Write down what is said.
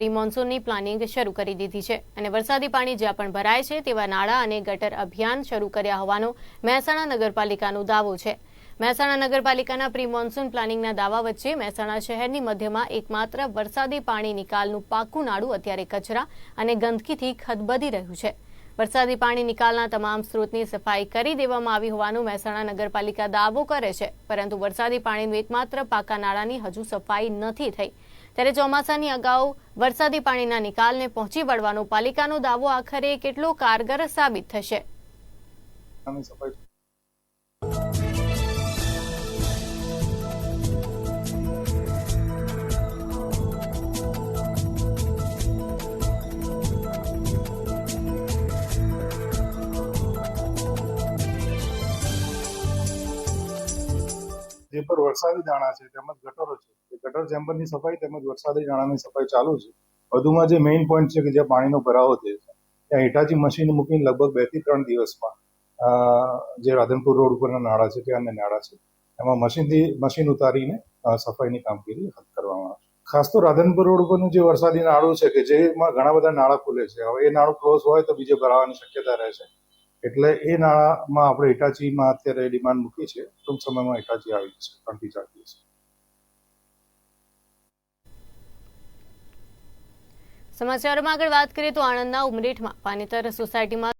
Pre મોન્સૂનની planning શરૂ કરી દીધી છે અને વરસાદી પાણી જ્યાં પણ ભરાય છે તેવા નાળા અને ગટર અભિયાન શરૂ કર્યા હોવાનો મહેસાણા નગરપાલિકાનો દાવો છે. મહેસાણા નગરપાલિકાના પ્રી મોન્સૂન પ્લાનિંગના દાવા વચ્ચે મહેસાણા શહેરની મધ્યમાં એકમાત્ર વરસાદી પાણી નિકાલનું પાકું નાળું અત્યારે કચરા અને ગંદકીથી ખદબદી રહ્યું છે. વરસાદી પાણી નિકાલના તમામ સ્ત્રોતની સફાઈ કરી દેવામાં આવી હોવાનું મહેસાણા નગરપાલિકા દાવો કરે છે. પરંતુ વરસાદી પાણીનું એકમાત્ર પાકા નાળાની હજુ સફાઈ નથી થઈ. ત્યારે ચોમાસાની અગાઉ વરસાદી પાણીના નિકાલને પહોંચી વળવાનો પાલિકાનો દાવો આખરે કેટલો કારગર સાબિત થશે? જે પર વરસાદી દાણા છે, તેમજ ગટરો છે. ગટર ચેમ્બરની સફાઈ તેમજ વરસાદી દાણાની સફાઈ ચાલુ છે. વધુમાં જે મેઇન પોઈન્ટ છે કે જ્યાં પાણીનો ભરાવો થયો છે. ત્યાં હિટાચી મશીન મૂકીને લગભગ બેથી ત્રણ દિવસમાં જે રાધનપુર રોડ ઉપરના નાળા છે, ત્યાં નાળા છે, એમાં મશીનથી, મશીન ઉતારીને સફાઈની કામગીરી હાથ કરવામાં આવશે ખાસ તો રાધનપુર રોડ ઉપરનું જે વરસાદી નાળું છે કે જેમાં ઘણા બધા નાળા ખુલે છે. હવે એ નાળું ક્લોઝ હોય તો બીજે ભરાવાની શક્યતા રહે છે. એટલે એ નાળામાં આપણે હિટાચીમાં અત્યારે ડિમાન્ડ મૂકી છે ટૂંક સમયમાં હિટાચી આવી જશે, ત્રણથી ચાર દિવસ. સમાચારોમાં આગળ વાત કરીએ તો આણંદના ઉમરેઠમાં પાનેતર સોસાયટીમાં